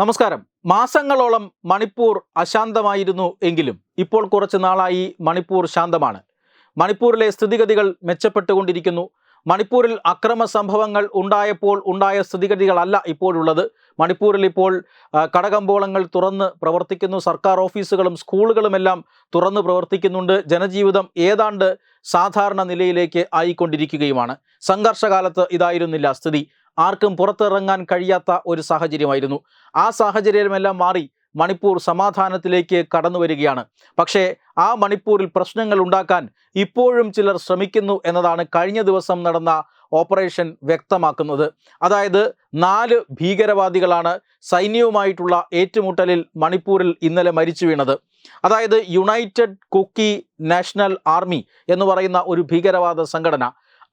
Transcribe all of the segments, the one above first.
നമസ്കാരം. മാസങ്ങളോളം മണിപ്പൂർ അശാന്തമായിരുന്നു എങ്കിലും ഇപ്പോൾ കുറച്ച് നാളായി മണിപ്പൂർ ശാന്തമാണ്. മണിപ്പൂരിലെ സ്ഥിതിഗതികൾ മെച്ചപ്പെട്ടുകൊണ്ടിരിക്കുന്നു. മണിപ്പൂരിൽ അക്രമ സംഭവങ്ങൾ ഉണ്ടായപ്പോൾ ഉണ്ടായ സ്ഥിതിഗതികളല്ല ഇപ്പോഴുള്ളത്. മണിപ്പൂരിൽ ഇപ്പോൾ കടകമ്പോളങ്ങൾ തുറന്ന് പ്രവർത്തിക്കുന്നു. സർക്കാർ ഓഫീസുകളും സ്കൂളുകളുമെല്ലാം തുറന്ന് പ്രവർത്തിക്കുന്നുണ്ട്. ജനജീവിതം ഏതാണ്ട് സാധാരണ നിലയിലേക്ക് ആയിക്കൊണ്ടിരിക്കുകയുമാണ്. സംഘർഷകാലത്ത് ഇതായിരുന്നില്ല സ്ഥിതി. ആർക്കും പുറത്തിറങ്ങാൻ കഴിയാത്ത ഒരു സാഹചര്യമായിരുന്നു. ആ സാഹചര്യമെല്ലാം മാറി മണിപ്പൂർ സമാധാനത്തിലേക്ക് കടന്നു വരികയാണ്. പക്ഷേ ആ മണിപ്പൂരിൽ പ്രശ്നങ്ങൾ ഉണ്ടാക്കാൻ ഇപ്പോഴും ചിലർ ശ്രമിക്കുന്നു എന്നതാണ് കഴിഞ്ഞ ദിവസം നടന്ന ഓപ്പറേഷൻ വ്യക്തമാക്കുന്നത്. അതായത് നാല് ഭീകരവാദികളാണ് സൈന്യവുമായിട്ടുള്ള ഏറ്റുമുട്ടലിൽ മണിപ്പൂരിൽ ഇന്നലെ മരിച്ചു വീണത്. അതായത് യുണൈറ്റഡ് കുക്കി നാഷണൽ ആർമി എന്ന് പറയുന്ന ഒരു ഭീകരവാദ സംഘടന.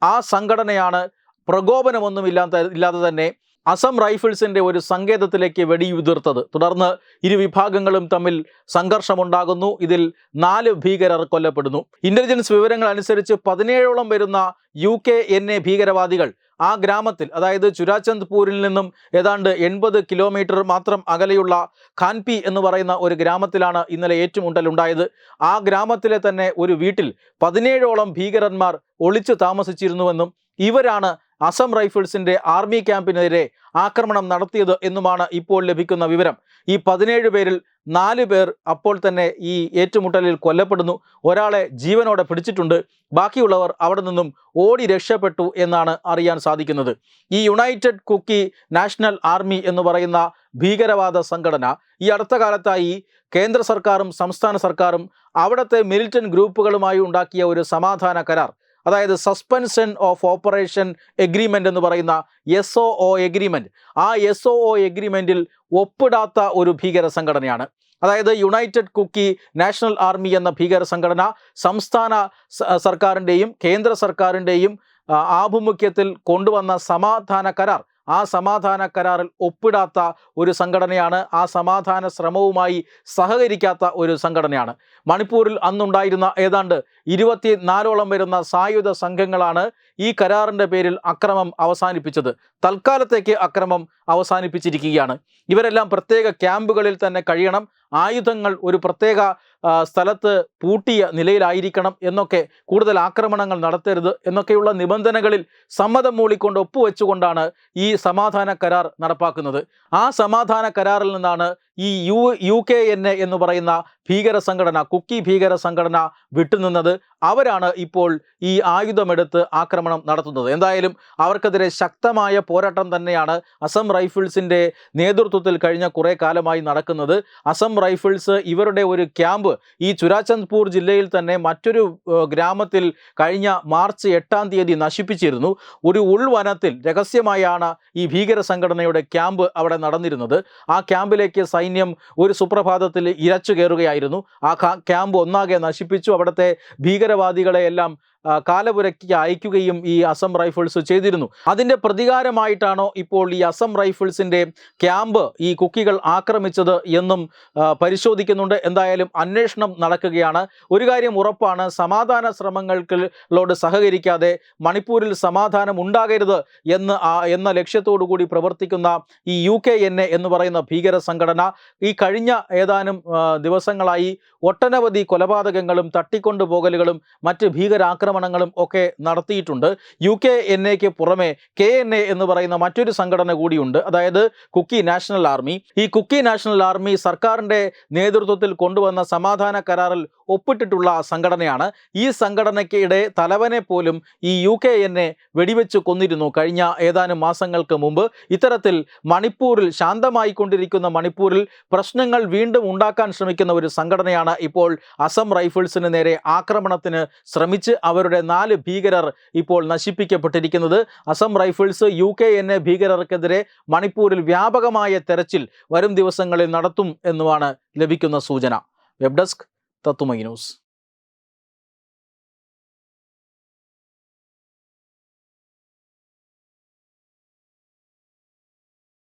ആ സംഘടനയാണ് പ്രകോപനമൊന്നുമില്ലാത്ത ഇല്ലാതെ തന്നെ അസം റൈഫിൾസിന്റെ ഒരു സങ്കേതത്തിലേക്ക് വെടിയുതിർത്തത്. തുടർന്ന് ഇരു വിഭാഗങ്ങളും തമ്മിൽ സംഘർഷമുണ്ടാകുന്നു. ഇതിൽ നാല് ഭീകരർ കൊല്ലപ്പെടുന്നു. ഇന്റലിജൻസ് വിവരങ്ങൾ അനുസരിച്ച് പതിനേഴോളം വരുന്ന യു കെ എൻ എ ഭീകരവാദികൾ ആ ഗ്രാമത്തിൽ അതായത് ചുരാചന്ദ്പൂരിൽ നിന്നും ഏതാണ്ട് എൺപത് കിലോമീറ്റർ മാത്രം അകലെയുള്ള ഖാൻപി എന്ന് പറയുന്ന ഒരു ഗ്രാമത്തിലാണ് ഇന്നലെ ഏറ്റുമുട്ടലുണ്ടായത്. ആ ഗ്രാമത്തിലെ തന്നെ ഒരു വീട്ടിൽ പതിനേഴോളം ഭീകരന്മാർ ഒളിച്ചു താമസിച്ചിരുന്നുവെന്നും ഇവരാണ് അസം റൈഫിൾസിന്റെ ആർമി ക്യാമ്പിനെതിരെ ആക്രമണം നടത്തിയത് എന്നുമാണ് ഇപ്പോൾ ലഭിക്കുന്ന വിവരം. ഈ പതിനേഴ് പേരിൽ നാല് പേർ അപ്പോൾ തന്നെ ഈ ഏറ്റുമുട്ടലിൽ കൊല്ലപ്പെടുന്നു. ഒരാളെ ജീവനോടെ പിടിച്ചിട്ടുണ്ട്. ബാക്കിയുള്ളവർ അവിടെ നിന്നും ഓടി രക്ഷപ്പെട്ടു എന്നാണ് അറിയാൻ സാധിക്കുന്നത്. ഈ യുണൈറ്റഡ് കുക്കി നാഷണൽ ആർമി എന്ന് പറയുന്ന ഭീകരവാദ സംഘടന ഈ അടുത്ത കാലത്തായി കേന്ദ്ര സർക്കാരും സംസ്ഥാന സർക്കാരും അവിടുത്തെ മിലിറ്റൻ ഗ്രൂപ്പുകളുമായി ഉണ്ടാക്കിയ ഒരു സമാധാന കരാർ. അതായത് സസ്പെൻഷൻ ഓഫ് ഓപ്പറേഷൻ എഗ്രിമെന്റ് എന്ന് പറയുന്ന എസ് ഒ ഒ എഗ്രിമെന്റ് ആ എസ് ഒ ഒ എഗ്രിമെന്റിൽ ഒപ്പിടാത്ത ഒരു ഭീകര സംഘടനയാണ്. അതായത് യുണൈറ്റഡ് കുക്കി നാഷണൽ ആർമി എന്ന ഭീകര സംഘടന സംസ്ഥാന സർക്കാരിന്റെയും കേന്ദ്ര സർക്കാരിന്റെയും ആഭിമുഖ്യത്തിൽ കൊണ്ടുവന്ന സമാധാന കരാർ. ആ സമാധാന കരാറിൽ ഒപ്പിടാത്ത ഒരു സംഘടനയാണ് ആ സമാധാന ശ്രമവുമായി സഹകരിക്കാത്ത ഒരു സംഘടനയാണ്. മണിപ്പൂരിൽ അന്നുണ്ടായിരുന്ന ഏതാണ്ട് ഇരുപത്തി നാലോളം വരുന്ന സായുധ സംഘങ്ങളാണ് ഈ കരാറിന്റെ പേരിൽ അക്രമം അവസാനിപ്പിച്ചത്. തൽക്കാലത്തേക്ക് അക്രമം അവസാനിപ്പിച്ചിരിക്കുകയാണ്. ഇവരെല്ലാം പ്രത്യേക ക്യാമ്പുകളിൽ തന്നെ കഴിയണം. ആയുധങ്ങൾ ഒരു പ്രത്യേക സ്ഥലത്ത് പൂട്ടിയ നിലയിലായിരിക്കണം എന്നൊക്കെ കൂടുതൽ ആക്രമണങ്ങൾ നടത്തരുത് എന്നൊക്കെയുള്ള നിബന്ധനകളിൽ സമ്മതം മൂളിക്കൊണ്ട് ഒപ്പുവെച്ചുകൊണ്ടാണ് ഈ സമാധാന കരാർ നടപ്പാക്കുന്നത്. ആ സമാധാന കരാറിൽ നിന്നാണ് ഈ U U K N A എന്ന് പറയുന്ന ഭീകര സംഘടന കുക്കി ഭീകര സംഘടന വിട്ടുനിന്നത് അവരാണ് ഇപ്പോൾ ഈ ആയുധമെടുത്ത് ആക്രമണം നടത്തുന്നത്. എന്തായാലും അവർക്കെതിരെ ശക്തമായ പോരാട്ടം തന്നെയാണ് അസം റൈഫിൾസിന്റെ നേതൃത്വത്തിൽ കഴിഞ്ഞ കുറേ കാലമായി നടക്കുന്നത്. അസം റൈഫിൾസ് ഇവരുടെ ഒരു ക്യാമ്പ് ഈ ചുരാചന്ദ്പൂർ ജില്ലയിൽ തന്നെ മറ്റൊരു ഗ്രാമത്തിൽ കഴിഞ്ഞ മാർച്ച് എട്ടാം തീയതി നശിപ്പിച്ചിരുന്നു. ഒരു ഉൾവനത്തിൽ രഹസ്യമായാണ് ഈ ഭീകര സംഘടനയുടെ ക്യാമ്പ് അവിടെ നടന്നിരുന്നത്. ആ ക്യാമ്പിലേക്ക് സൈന്യം ഒരു സുപ്രഭാതത്തിൽ ഇരച്ചു കയറുകയായിരുന്നു. ആ ക്യാമ്പ് ഒന്നാകെ നശിപ്പിച്ചു. അവിടുത്തെ ഭീകരവാദികളെ കാലപുരയ്ക്ക് അയക്കുകയും ഈ അസം റൈഫിൾസ് ചെയ്തിരുന്നു. അതിന്റെ പ്രതികാരമായിട്ടാണോ ഇപ്പോൾ ഈ അസം റൈഫിൾസിന്റെ ക്യാമ്പ് ഈ കുക്കികൾ ആക്രമിച്ചത് എന്നും പരിശോധിക്കുന്നുണ്ട്. എന്തായാലും അന്വേഷണം നടക്കുകയാണ്. ഒരു കാര്യം ഉറപ്പാണ് സമാധാന ശ്രമങ്ങൾക്കോട് സഹകരിക്കാതെ മണിപ്പൂരിൽ സമാധാനം ഉണ്ടാകരുത് എന്ന് എന്ന ലക്ഷ്യത്തോടു കൂടി പ്രവർത്തിക്കുന്ന ഈ യു കെ എൻ എ എന്ന് പറയുന്ന ഭീകര സംഘടന ഈ കഴിഞ്ഞ ഏതാനും ദിവസങ്ങളായി ഒട്ടനവധി കൊലപാതകങ്ങളും തട്ടിക്കൊണ്ടുപോകലുകളും മറ്റ് ഭീകരാക്രമണങ്ങളും ഒക്കെ നടത്തിയിട്ടുണ്ട്. യു കെ എൻ എക്ക് പുറമെ കെ എൻ എ എന്ന് പറയുന്ന മറ്റൊരു സംഘടന കൂടിയുണ്ട്. അതായത് കുക്കി നാഷണൽ ആർമി ഈ കുക്കി നാഷണൽ ആർമി സർക്കാരിന്റെ നേതൃത്വത്തിൽ കൊണ്ടുവന്ന സമാധാന കരാറിൽ ഒപ്പിട്ടിട്ടുള്ള സംഘടനയാണ്. ഈ സംഘടനയ്ക്കിടെ തലവനെ പോലും ഈ യു കെ എന്നെ വെടിവെച്ച് കൊന്നിരുന്നു കഴിഞ്ഞ ഏതാനും മാസങ്ങൾക്ക് മുമ്പ്. ഇത്തരത്തിൽ മണിപ്പൂരിൽ ശാന്തമായി കൊണ്ടിരിക്കുന്ന മണിപ്പൂരിൽ പ്രശ്നങ്ങൾ വീണ്ടും ഉണ്ടാക്കാൻ ശ്രമിക്കുന്ന ഒരു സംഘടനയാണ് ഇപ്പോൾ അസം റൈഫിൾസിന് നേരെ ആക്രമണത്തിന് ശ്രമിച്ച് അവരുടെ നാല് ഭീകരർ ഇപ്പോൾ നശിപ്പിക്കപ്പെട്ടിരിക്കുന്നത്. Assam rifles U K N A ഭീകരർക്കെതിരെ മണിപ്പൂരിൽ വ്യാപകമായ തെരച്ചിൽ വരും ദിവസങ്ങളിൽ നടത്തും എന്നുമാണ് ലഭിക്കുന്ന സൂചന. വെബ് ഡെസ്ക് തത്തുമൈ ന്യൂസ്